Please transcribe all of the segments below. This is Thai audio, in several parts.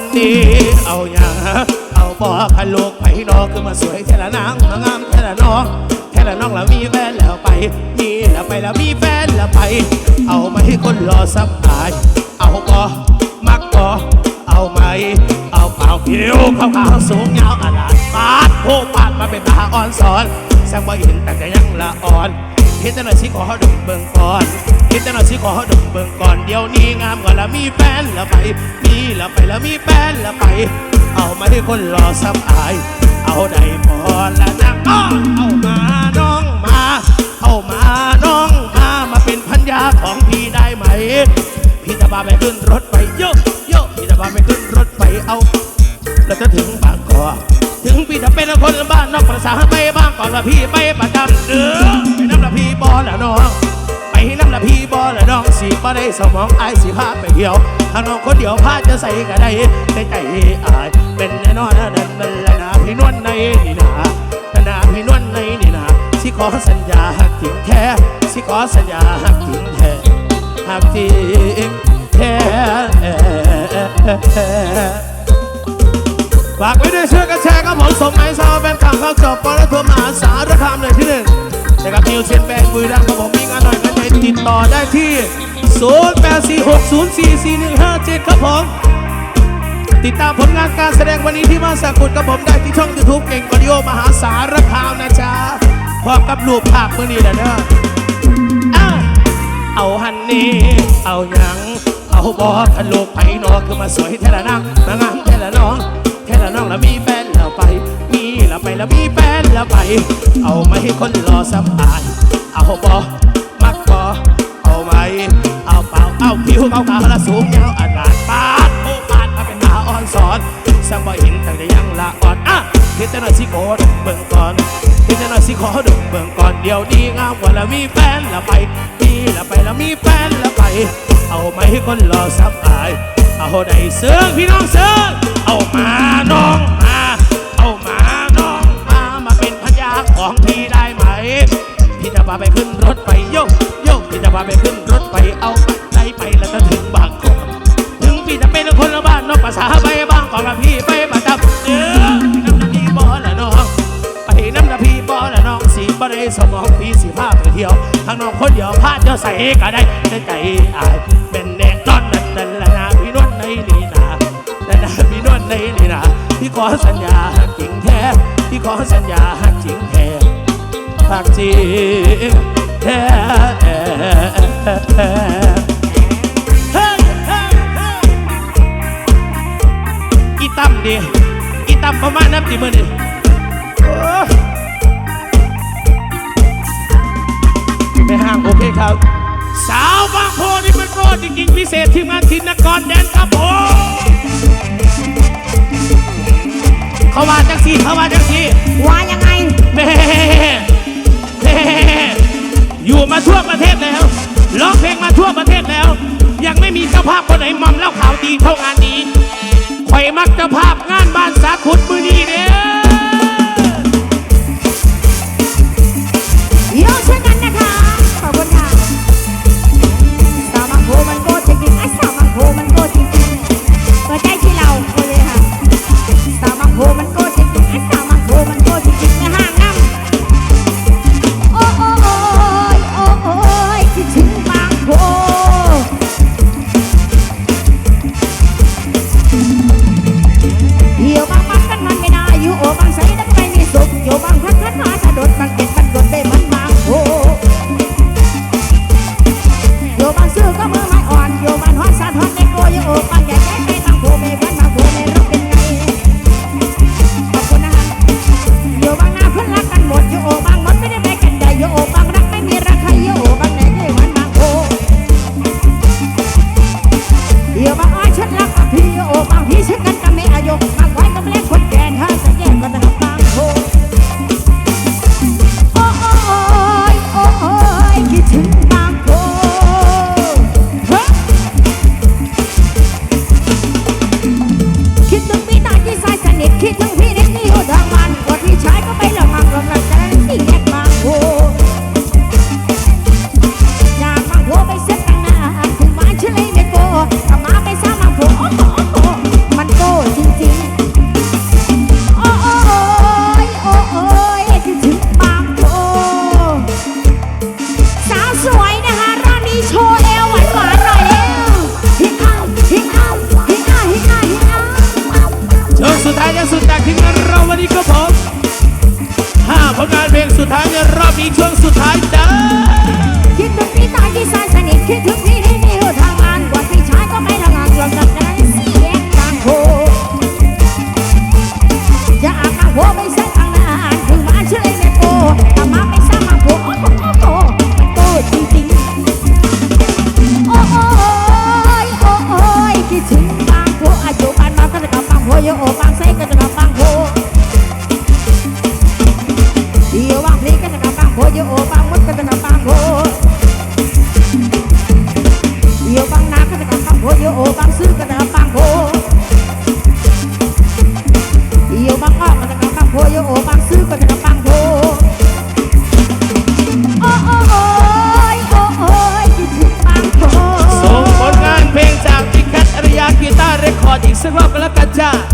นนี่เอาอย่างเอาบอกฮันลูกไปนอกคือมาสวยแค่ละนางมางามแค่ละน้องแค่ละน้องแล้วมีแฟนแล้วไป มีแล้วไปแล้วมีแฟนแล้วไป เอามาให้คนรอสับตาย เอาบอมักบอเอาไหมเอาเปล่าผิวขาวขาวสูงยาวอลาดปาดโคปาดมาเป็นตาอ่อนสอนแสงบ่เห็นแต่ก็ยังละอ่อน เห็นแต่หน่อยสิขอดมเบิ่งก่อนเห็นแต่หน่อยสิขอดมเบิ่งก่อนเดี๋ยวนี้งามกว่าล้วมีแฟนล้วไป มีล้วไปล้วมีแฟนล้วไป เอามาให้คนรอสับอาย เอาได้พอละนะอ้อเอามาน้องมา เอามาน้องมามาเป็นพันยาของพี่ได้ไหม พี่จะพาไปขึ้นรถไฟโยกโยกพี่จะพาไปขึ้นรถไฟเอาแล้วจะถึงบางกอกถึงพี่จะเป็นคนบ้านนอกภาษาไปบ้างก่อนละพี่ไปประจำเด้อ บอละน้อง ไปน้ำละพี่บอละน้องสีบ่ได้สมองไอายสีพาไปเที่ยวถ้าน้องคนเดียวพาจะใส่ก็ได้ในใจอาย เป็นแน่นอนนะนั่นมันละนาพี่นวลในนี่นานาพี่นวลในนี่นาสิขอสัญญาหักจริงแท้สิขอสัญญาหักจริงแท้หักจริงแท้ฝากไว้ด้วยช่วยกันแชร์ครับผมส่งไม้ซาวแฟนคลับเข้าจบปรทัวร์มหาสารคามเลยที่หนึ่ง นะครับนิวเชียนแบงบุรีรัมย์ครับผมมีงานหน่อยกันใจติดต่อได้ที่ 0846044157 ครับผม ติดตามผลงานการแสดงวันนี้ที่มาสักกุดกับผมได้ที่ช่อง YouTube เก่งกอดิโอมหาสารคามนะจ๊ะพร้อมกับรูปภาพมือนี้นะเด้ออ้าวเอาฮันนี่เอาหยังเอาบอกกันลูกไปนอคือมาสวยแท้ละนังมางามแท้ละน้องแท้ละน้องแล้วมีแฟนแล้วไป มีแล้วไปแล้วมีแฟน ล้วไปเอามาให้คนรอสัมภาษณ์เอาบอมักบอเอาไหมเอาเปล่าเอาผิวเอาขาวละสูงยาวอลาดปาดโอ้ปาดมาเป็นตาอ่อนสอนสังบ่เห็นตั้งแต่ยังละอ่อนอะเฮ็ดแต่หน่อยสิโกดเบิ่งก่อนเฮ็ดแต่หน่อยสิขอดูเบิ่งก่อนเดี๋ยวนี้งามกว่าล้วมีแฟนล้วไปมีล้วไปล้วมีแฟนล้วไป เอาไม่ให้คนรอซับาย เอาได้เสือพี่น้องเสือ ยวพาเจ้าใส่ก็ได้ในใจอายเป็นแน่นอนนั่นนั่นละนพี่นวลในนี่นานั่นนะพี่นวลในนี่นาพี่ขอสัญญาจริงแท้พี่ขอสัญญาจริงแท้หักจริงแท้เฮ้ยเฮ้ยเฮ้ยอีตั้มดิอีตั้มประมาณน้ำตีมือนี่ ไม่ห่างโอเคครับ สาวบางโพนี่มันโปรดจริงๆพิเศษทีมงานทินนกรแดนครับผมเขาว่าจังสีเขาว่าจังสีว่ายังไงแม่แม่อยู่มาทั่วประเทศแล้วร้องเพลงมาทั่วประเทศแล้ว ยังไม่มีเจ้าภาพคนไหนมอมเล่าข่าวดีเท่างานนี้ข่อยมักเจ้าภาพงานบ้านสาขุดมือนี้เด้อ ก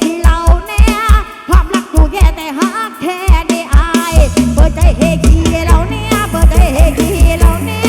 กินเหล้าแน่ความรักกูแค่แต่หักแค่ได้อายเปิดใจเฮกีเราเนี่ยเบอร์ใจเฮกีเราเนี่ย